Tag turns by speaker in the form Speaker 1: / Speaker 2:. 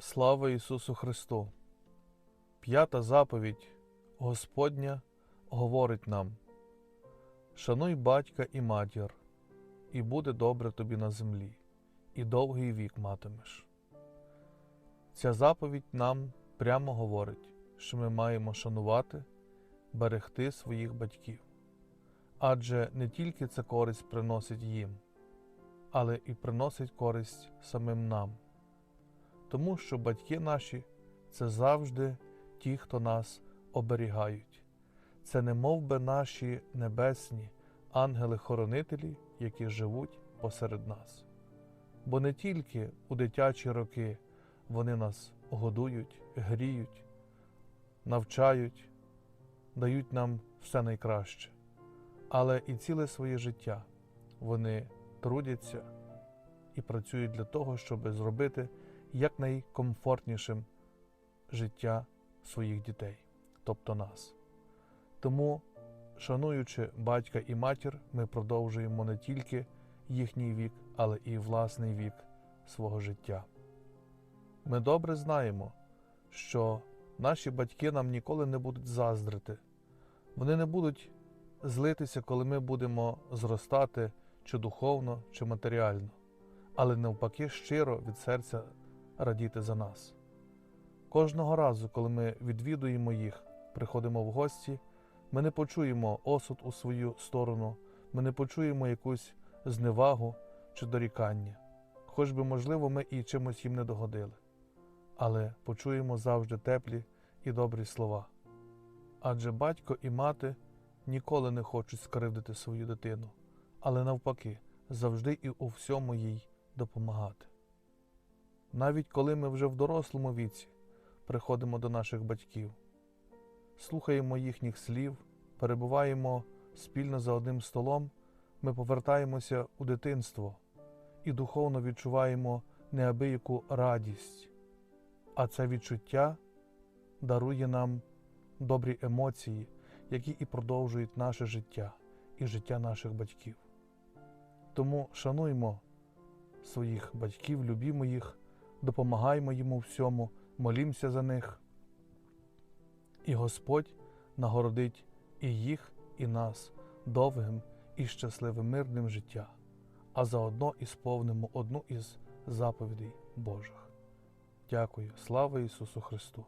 Speaker 1: Слава Ісусу Христу! П'ята заповідь Господня говорить нам: Шануй батька і матір, і буде добре тобі на землі, і довгий вік матимеш. Ця заповідь нам прямо говорить, що ми маємо шанувати, берегти своїх батьків. Адже не тільки це користь приносить їм, але і приносить користь самим нам тому що батьки наші це завжди ті, хто нас оберігають. Це не мов би наші небесні ангели-хоронителі, які живуть посеред нас. Бо не тільки у дитячі роки вони нас годують, гріють, навчають, дають нам все найкраще, але і ціле своє життя вони трудяться і працюють для того, щоб зробити якнайкомфортнішим життя своїх дітей, тобто нас. Тому, шануючи батька і матір, ми продовжуємо не тільки їхній вік, але і власний вік свого життя. Ми добре знаємо, що наші батьки нам ніколи не будуть заздрити, вони не будуть злитися, коли ми будемо зростати чи духовно, чи матеріально, але навпаки щиро від серця радіти за нас. Кожного разу, коли ми відвідуємо їх, приходимо в гості, ми не почуємо осуд у свою сторону, ми не почуємо якусь зневагу чи дорікання, хоч би, можливо, ми і чимось їм не догодили, але почуємо завжди теплі і добрі слова. Адже батько і мати ніколи не хочуть скривдити свою дитину, але навпаки, завжди і у всьому їй допомагати. Навіть коли ми вже в дорослому віці приходимо до наших батьків, слухаємо їхніх слів, перебуваємо спільно за одним столом, ми повертаємося у дитинство і духовно відчуваємо неабияку радість, а це відчуття дарує нам добрі емоції, які і продовжують наше життя і життя наших батьків. Тому шануймо своїх батьків, любімо їх допомагаємо йому всьому, молімося за них. І Господь нагородить і їх, і нас довгим і щасливим мирним життя, а заодно і сповнимо одну із заповідей Божих. Дякую, слава Ісусу Христу!